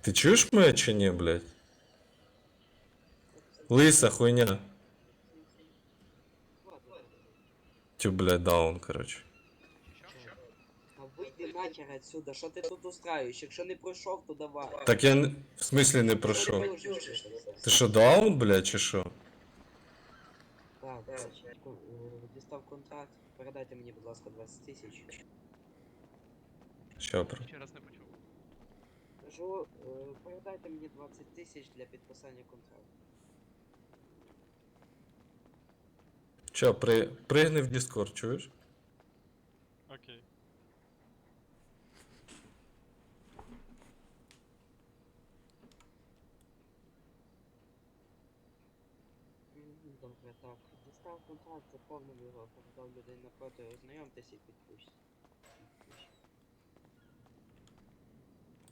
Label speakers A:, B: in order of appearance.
A: Ти чуєш мене чи ні, блядь? Лиса хуйня. Тю, блядь, даун, короче.
B: А вийди нахер отсюда, що ти тут устраиваєш? Якщо не пройшов, то давай.
A: Так я не- в смислі не пройшов. Ти що, даун, блядь, чи що?
B: Так, так, ко- е, дістав контракт. Передайте мені, будь ласка, 20 тисяч.
A: Що про?
C: Ще раз не почув.
B: Кажу, передайте мені 20 тисяч для підписання контракту.
A: Що, при... пригни в Discord, чуєш?
C: Окей.
B: Мгм, Добре, так. Дістав контракт, заповнив його, передав людей напроти, ознайомтеся і підпишіть.